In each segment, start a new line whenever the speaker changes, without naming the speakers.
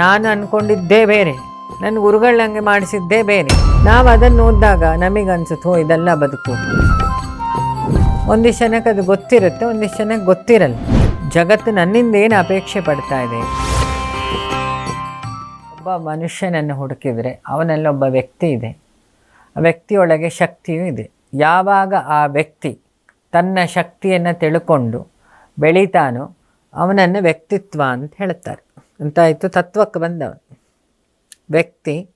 ನಾನು ಅಂದ್ಕೊಂಡಿದ್ದೇ ಬೇರೆ. ನನ್ನ ಗುರುಗಳಂಗೆ ಮಾಡಿಸಿದ್ದೇ ಬೇರೆ. ನಾವು ಅದನ್ನು ಓದಿದಾಗ ನಮಗನ್ಸುತ್ತೆ ಹೋ, ಇದೆಲ್ಲ ಬದುಕು. ಒಂದಿಷ್ಟು ಜನಕ್ಕೆ ಅದು ಗೊತ್ತಿರುತ್ತೆ, ಒಂದಿಷ್ಟು ಜನಕ್ಕೆ ಗೊತ್ತಿರಲ್ಲ. ಜಗತ್ತು ನನ್ನಿಂದ ಏನು ಅಪೇಕ್ಷೆ ಪಡ್ತಾ ಇದೆ? ಒಬ್ಬ ಮನುಷ್ಯನನ್ನು ಹುಡುಕಿದರೆ ಅವನಲ್ಲಿ ಒಬ್ಬ ವ್ಯಕ್ತಿ ಇದೆ. ಆ ವ್ಯಕ್ತಿಯೊಳಗೆ ಶಕ್ತಿಯೂ ಇದೆ. ಯಾವಾಗ ಆ ವ್ಯಕ್ತಿ ತನ್ನ ಶಕ್ತಿಯನ್ನು ತಿಳ್ಕೊಂಡು ಬೆಳೀತಾನೋ ಅವನನ್ನು ವ್ಯಕ್ತಿತ್ವ ಅಂತ ಹೇಳ್ತಾರೆ. ಅಂತಾಯಿತು. ತತ್ವಕ್ಕೆ ಬಂದವನು. ವ್ಯಕ್ತಿ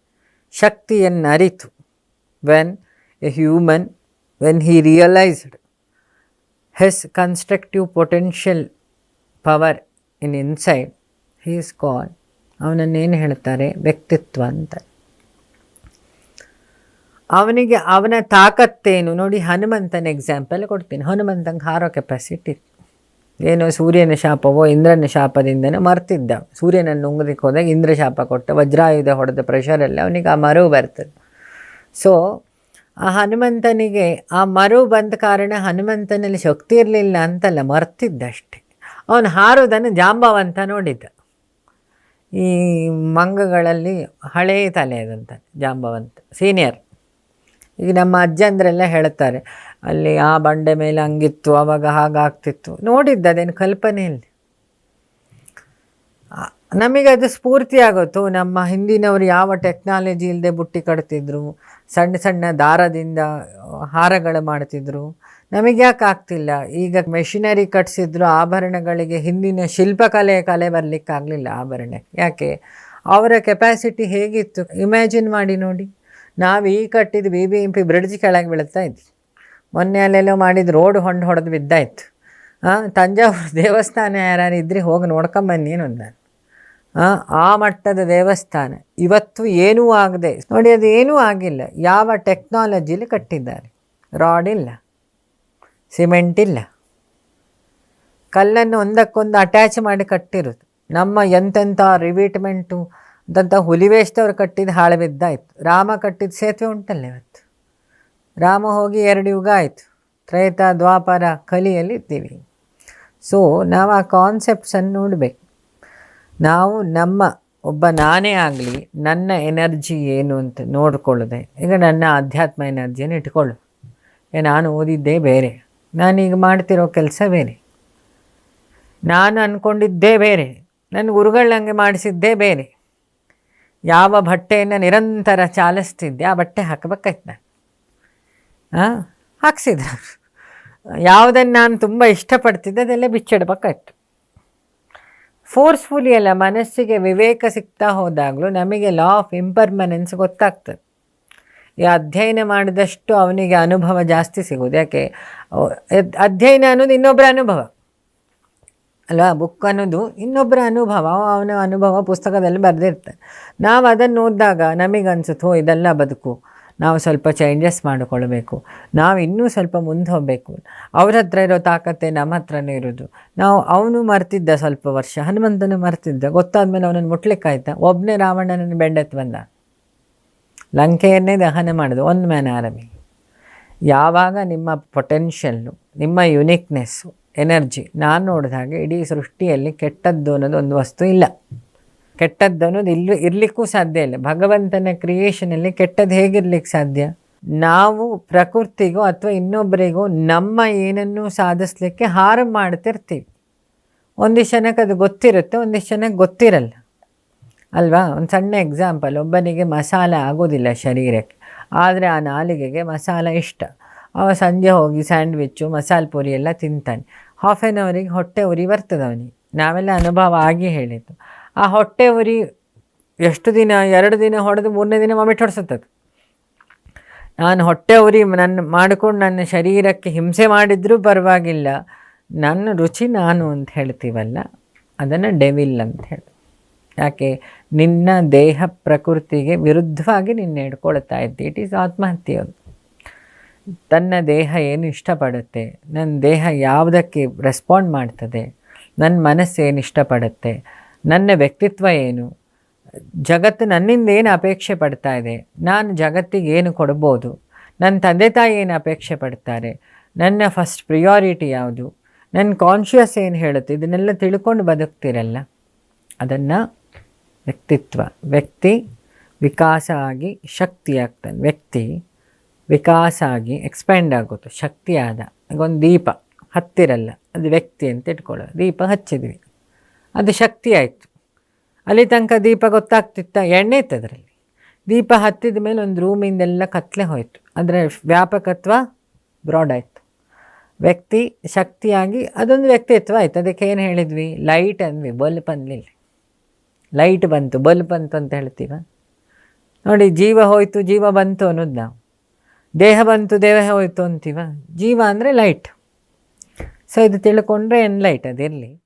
ಶಕ್ತಿಯನ್ನು ಅರಿತು when a human when he realised his constructive potential power in inside, he call called. ಅವನನ್ನೇನು ಹೇಳ್ತಾರೆ ವ್ಯಕ್ತಿತ್ವ ಅಂತ. ಅವನಿಗೆ, ಅವನ ತಾಕತ್ತೇನು? ನೋಡಿ ಹನುಮಂತನ ಎಕ್ಸಾಂಪಲ್ ಕೊಡ್ತೀನಿ. ಹನುಮಂತಂಗೆ ಹಾರೋ ಕೆಪಾಸಿಟಿ ಏನೋ ಸೂರ್ಯನ ಶಾಪವೋ ಇಂದ್ರನ ಶಾಪದಿಂದನೇ ಮರ್ತಿದ್ದ. ಸೂರ್ಯನನ್ನು ಉಂಗದಕ್ಕೆ ಹೋದಾಗ ಇಂದ್ರ ಶಾಪ ಕೊಟ್ಟ. ವಜ್ರಾಯುಧ ಹೊಡೆದ ಪ್ರೆಷರಲ್ಲಿ ಅವನಿಗೆ ಆ ಮರು ಬರ್ತದೆ. ಸೊ ಆ ಹನುಮಂತನಿಗೆ ಆ ಮರು ಬಂದ ಕಾರಣ ಹನುಮಂತನಲ್ಲಿ ಶಕ್ತಿ ಇರಲಿಲ್ಲ ಅಂತಲ್ಲ, ಮರ್ತಿದ್ದಷ್ಟೆ. ಅವನು ಹಾರೋದನ್ನು ಜಾಂಬವಂತ ನೋಡಿದ್ದ ಈ ಮಂಗಗಳಲ್ಲಿ ಹಳೇ ತಲೆ ಅದಂತ ಜಾಂಬವಂತ ಸೀನಿಯರ್ ಈಗ ನಮ್ಮ ಅಜ್ಜಂದ್ರೆಲ್ಲ ಹೇಳ್ತಾರೆ ಅಲ್ಲಿ ಆ ಬಂಡೆ ಮೇಲೆ ಹಂಗಿತ್ತು ಅವಾಗ ಹಾಗಾಗ್ತಿತ್ತು. ನೋಡಿದ್ದ ಅದೇನು ಕಲ್ಪನೆ ಇಲ್ಲ ಆ, ನಮಗೆ ಅದು ಸ್ಫೂರ್ತಿ ಆಗುತ್ತು ನಮ್ಮ ಹಿಂದಿನವರು ಯಾವ ಟೆಕ್ನಾಲಜಿ ಇಲ್ಲದೆ ಬುಟ್ಟಿ ಕಟ್ತಿದ್ರು ಸಣ್ಣ ಸಣ್ಣ ದಾರದಿಂದ ಹಾರಗಳು ಮಾಡ್ತಿದ್ರು. ನಮಗೆ ಯಾಕೆ ಆಗ್ತಿಲ್ಲ? ಈಗ ಮೆಷಿನರಿ ಕಟ್ಸಿದ್ರು ಆಭರಣಗಳಿಗೆ ಹಿಂದಿನ ಶಿಲ್ಪಕಲೆ ಕಲೆ ಬರಲಿಕ್ಕಾಗಲಿಲ್ಲ ಆಭರಣ. ಯಾಕೆ? ಅವರ ಕೆಪ್ಯಾಸಿಟಿ ಹೇಗಿತ್ತು? ಇಮ್ಯಾಜಿನ್ ಮಾಡಿ ನೋಡಿ. ನಾವು ಈ ಕಟ್ಟಿದ B B M P bridge ಕೆಳಗೆ ಬೀಳ್ತಾ ಇದ್ವಿ. ಮೊನ್ನೆ ಅಲ್ಲೆಲ್ಲೋ ಮಾಡಿದ ರೋಡ್ ಹೊಂಡು ಹೊಡೆದು ಬಿದ್ದಾಯ್ತು. ಹಾಂ ತಂಜಾವೂರು ದೇವಸ್ಥಾನ ಯಾರು ಇದ್ರಿ ಹೋಗಿ ನೋಡ್ಕೊಂಬನ್ನಿ ನಾನು ಆ, ಆ ಮಟ್ಟದ ದೇವಸ್ಥಾನ. ಇವತ್ತು ಏನೂ ಆಗದೆ ನೋಡಿ ಅದು ಏನೂ ಆಗಿಲ್ಲ. ಯಾವ ಟೆಕ್ನಾಲಜಿಲಿ ಕಟ್ಟಿದ್ದಾರೆ. ರಾಡ್ ಇಲ್ಲ. ಸಿಮೆಂಟ್ ಇಲ್ಲ. ಕಲ್ಲನ್ನು ಒಂದಕ್ಕೊಂದು ಅಟ್ಯಾಚ್ ಮಾಡಿ ಕಟ್ಟಿರೋದು. ನಮ್ಮ ಎಂತೆಂಥ ರಿವೀಟ್ಮೆಂಟು ಅಂತಂಥ ಹುಲಿವೇಷ್ಟವ್ರು ಕಟ್ಟಿದ ಹಾಳು ಬಿದ್ದಾಯ್ತು. ರಾಮ ಕಟ್ಟಿದ ಸೇತುವೆ ಉಂಟಲ್ಲ ಇವತ್ತು. ರಾಮ ಹೋಗಿ ಎರಡು ಯುಗ ಆಯಿತು. ತ್ರೇತ, ದ್ವಾಪರ ಕಲಿಯಲ್ಲಿ ಇದ್ದೀವಿ ಸೊ ನಾವು ಆ ಕಾನ್ಸೆಪ್ಟ್ಸನ್ನು ನೋಡಬೇಕು. ನಾವು ನಮ್ಮ, ಒಬ್ಬ ನಾನೇ ಆಗಲಿ, ನನ್ನ ಎನರ್ಜಿ ಏನು ಅಂತ ನೋಡ್ಕೊಳ್ಳೋದೆ, ಈಗ ನನ್ನ ಆಧ್ಯಾತ್ಮ ಎನರ್ಜಿಯನ್ನು ಇಟ್ಕೊಳ್ಳು ನಾನು ಓದಿದ್ದೇ ಬೇರೆ. ನಾನೀಗ ಮಾಡ್ತಿರೋ ಕೆಲಸ ಬೇರೆ. ನಾನು ಅಂದ್ಕೊಂಡಿದ್ದೇ ಬೇರೆ. ನನ್ನ ಗುರುಗಳಂಗೆ ಮಾಡಿಸಿದ್ದೇ ಬೇರೆ. ಯಾವ ಬಟ್ಟೆಯನ್ನು ನಿರಂತರ ಚಾಲಿಸ್ತಿದ್ದೆ, ಆ ಬಟ್ಟೆ ಹಾಕಬೇಕಾಯ್ತು ನಾನು. ಹಾಕ್ಸಿದ್ರು. ಯಾವುದನ್ನು ನಾನು ತುಂಬ ಇಷ್ಟಪಡ್ತಿದ್ದೆ, ಅದೆಲ್ಲ ಬಿಚ್ಚಿಡ್ಬೇಕಾಯ್ತು ಫೋರ್ಸ್ಫುಲಿ ಅಲ್ಲ ಮನಸ್ಸಿಗೆ ವಿವೇಕ ಸಿಗ್ತಾ ಹೋದಾಗಲೂ ನಮಗೆ ಲಾ ಆಫ್ ಇಂಪರ್ಮನೆನ್ಸ್ ಗೊತ್ತಾಗ್ತದೆ. ಈ ಅಧ್ಯಯನ ಮಾಡಿದಷ್ಟು ಅವನಿಗೆ ಅನುಭವ ಜಾಸ್ತಿ ಸಿಗೋದು ಯಾಕೆ? ಅಧ್ಯಯನ ಅನ್ನೋದು ಇನ್ನೊಬ್ಬರ ಅನುಭವ. ಅಲ್ವಾ? ಬುಕ್ ಅನ್ನೋದು ಇನ್ನೊಬ್ಬರ ಅನುಭವ. ಅವನ ಅನುಭವ ಪುಸ್ತಕದಲ್ಲಿ ಬರೆದಿರ್ತಾನೆ. ನಾವು ಅದನ್ನು ಓದಿದಾಗ ನಮಗೆ ಅನ್ಸುತ್ತೆ ಹೋ ಇದೆಲ್ಲ ಬದುಕು. ನಾವು ಸ್ವಲ್ಪ ಚೇಂಜಸ್ ಮಾಡಿಕೊಳ್ಬೇಕು. ನಾವು ಇನ್ನೂ ಸ್ವಲ್ಪ ಮುಂದೆ ಹೋಗಬೇಕು. ಅವ್ರ ಹತ್ರ ಇರೋ ತಾಕತ್ತೆ ನಮ್ಮ ಹತ್ರನೇ ಇರೋದು. ನಾವು ಅವನು ಮರ್ತಿದ್ದ ಸ್ವಲ್ಪ ವರ್ಷ, ಹನುಮಂತನು ಮರ್ತಿದ್ದ, ಗೊತ್ತಾದ್ಮೇಲೆ ಅವನನ್ನು ಮುಟ್ಲಿಕ್ಕಾಯ್ತಾ ಒಬ್ಬನೇ ರಾವಣನನ್ನು ಬೆಂಡೆತ್ತು ಬಂದ. ಲಂಕೆಯನ್ನೇ ದಹನ ಮಾಡೋದು, ಒಂದು ಮ್ಯಾನ್ ಆರಮಿ ಯಾವಾಗ ನಿಮ್ಮ ಪೊಟೆನ್ಷಿಯಲ್ಲು ನಿಮ್ಮ ಯುನಿಕ್ನೆಸ್ಸು ಎನರ್ಜಿ ನಾನು ನೋಡಿದ ಹಾಗೆ ಇಡೀ ಸೃಷ್ಟಿಯಲ್ಲಿ ಕೆಟ್ಟದ್ದು ಅನ್ನೋದು ಒಂದು ವಸ್ತು ಇಲ್ಲ. ಕೆಟ್ಟದ್ದು ಅನ್ನೋದು ಇಲ್ಲಿ ಇರಲಿಕ್ಕೂ ಸಾಧ್ಯ ಇಲ್ಲ. ಭಗವಂತನ ಕ್ರಿಯೇಷನಲ್ಲಿ ಕೆಟ್ಟದ್ದು ಹೇಗಿರ್ಲಿಕ್ಕೆ ಸಾಧ್ಯ? ನಾವು ಪ್ರಕೃತಿಗೋ ಅಥವಾ ಇನ್ನೊಬ್ಬರಿಗೋ ನಮ್ಮ ಏನನ್ನು ಸಾಧಿಸ್ಲಿಕ್ಕೆ ಹಾರ ಮಾಡ್ತಿರ್ತೀವಿ. ಒಂದಿಷ್ಟು ಜನಕ್ಕೆ ಅದು ಗೊತ್ತಿರುತ್ತೆ ಒಂದಿಷ್ಟು ಜನಕ್ಕೆ ಗೊತ್ತಿರಲ್ಲ. ಅಲ್ವಾ? ಒಂದು ಸಣ್ಣ ಎಕ್ಸಾಂಪಲ್ ಒಬ್ಬನಿಗೆ ಮಸಾಲ ಆಗೋದಿಲ್ಲ ಶರೀರಕ್ಕೆ. ಆದರೆ ಆ ನಾಲಿಗೆಗೆ ಮಸಾಲ ಇಷ್ಟ. ಅವ ಸಂಜೆ ಹೋಗಿ ಸ್ಯಾಂಡ್ವಿಚ್ಚು ಮಸಾಲೆ ಪೂರಿ ಎಲ್ಲ ತಿಂತಾನೆ. ಹಾಫ್ ಆನ್ ಅವರಿಗೆ ಹೊಟ್ಟೆ ಉರಿ ಬರ್ತದೆ ಅವನಿಗೆ ನಾವೆಲ್ಲ ಅನುಭವ ಆಗಿ ಹೇಳಿದ್ದು. ಆ ಹೊಟ್ಟೆ ಉರಿ ಎಷ್ಟು ದಿನ, ಎರಡು ದಿನ ಹೊಡೆದು ಮೂರನೇ ದಿನ ವಾಮಿಟ್ ಹೊಡ್ಸುತ್ತದೆ ನಾನು ಹೊಟ್ಟೆ ಉರಿ ನನ್ನ ಮಾಡಿಕೊಂಡು ನನ್ನ ಶರೀರಕ್ಕೆ ಹಿಂಸೆ ಮಾಡಿದರೂ ಪರವಾಗಿಲ್ಲ, ನನ್ನ ರುಚಿ ನಾನು ಅಂತ ಹೇಳ್ತೀವಲ್ಲ, ಅದನ್ನು ಡೆವಿಲ್ ಅಂತ ಹೇಳಿ. ಯಾಕೆ? ನಿನ್ನ ದೇಹ ಪ್ರಕೃತಿಗೆ ವಿರುದ್ಧವಾಗಿ ನಿನ್ನ ಹಿಡ್ಕೊಳ್ತಾ ಇದ್ದೆ. ಇಟ್ ಈಸ್ ಆತ್ಮಹತ್ಯೆ ಅದು. ತನ್ನ ದೇಹ ಏನು ಇಷ್ಟಪಡುತ್ತೆ, ನನ್ನ ದೇಹ ಯಾವುದಕ್ಕೆ ರೆಸ್ಪಾಂಡ್ ಮಾಡ್ತದೆ, ನನ್ನ ಮನಸ್ಸು ಏನು ಇಷ್ಟಪಡುತ್ತೆ ನನ್ನ ವ್ಯಕ್ತಿತ್ವ ಏನು? ಜಗತ್ತು ನನ್ನಿಂದ ಏನು ಅಪೇಕ್ಷೆ ಪಡ್ತಾ ಇದೆ? ನಾನು ಜಗತ್ತಿಗೆ ಏನು ಕೊಡ್ಬೋದು? ನನ್ನ ತಂದೆ ತಾಯಿ ಏನು ಅಪೇಕ್ಷೆ ಪಡ್ತಾರೆ? ನನ್ನ ಫಸ್ಟ್ ಪ್ರಿಯಾರಿಟಿ ಯಾವುದು? ನನ್ನ ಕಾನ್ಷಿಯಸ್ ಏನು ಹೇಳುತ್ತೆ? ಇದನ್ನೆಲ್ಲ ತಿಳ್ಕೊಂಡು ಬದುಕ್ತಿರಲ್ಲ. ಅದನ್ನು ವ್ಯಕ್ತಿತ್ವ, ವ್ಯಕ್ತಿ ವಿಕಾಸ ಆಗಿ ಶಕ್ತಿ ಆಗ್ತಾನೆ ವ್ಯಕ್ತಿ ವಿಕಾಸ ಆಗಿ ಎಕ್ಸ್ಪ್ಯಾಂಡ್ ಆಗುತ್ತೆ. ಶಕ್ತಿಯಾದ ಒಂದು ದೀಪ ಹತ್ತಿರಲ್ಲ. ಅದು ವ್ಯಕ್ತಿ ಅಂತ ಇಟ್ಕೊಳ್ಳೋದು. ದೀಪ ಹಚ್ಚಿದ್ವಿ. ಅದು ಶಕ್ತಿ ಆಯಿತು. ಅಲ್ಲಿ ತನಕ ದೀಪ ಗೊತ್ತಾಗ್ತಿತ್ತ ಎಣ್ಣೆ ಇತ್ತು ಅದರಲ್ಲಿ. ದೀಪ ಹತ್ತಿದ ಮೇಲೆ ಒಂದು ರೂಮಿಂದೆಲ್ಲ ಕತ್ಲೆ ಹೋಯಿತು. ಅದರ ವ್ಯಾಪಕತ್ವ ಬ್ರಾಡ್ ಆಯಿತು. ವ್ಯಕ್ತಿ ಶಕ್ತಿಯಾಗಿ ಅದೊಂದು ವ್ಯಕ್ತಿತ್ವ ಆಯಿತು. ಅದಕ್ಕೆ ಏನು ಹೇಳಿದ್ವಿ? ಲೈಟ್ ಅಂದ್ವಿ. ಬಲ್ಪ್ ಅಂದಲಿಲ್ಲ ಲೈಟ್ ಬಂತು. ಬಲ್ಪ್ ಬಂತು ಅಂತ ಹೇಳ್ತೀವ? ನೋಡಿ, ಜೀವ ಹೋಯಿತು, ಜೀವ ಬಂತು ಅನ್ನೋದು ನಾವು. ದೇಹ ಬಂತು, ದೇಹ ಹೋಯಿತು ಅಂತೀವ? ಜೀವ ಅಂದರೆ ಲೈಟ್ ಸೊ ಇದು ತಿಳ್ಕೊಂಡ್ರೆ ಏನು ಲೈಟ್ ಅದಿರಲಿ?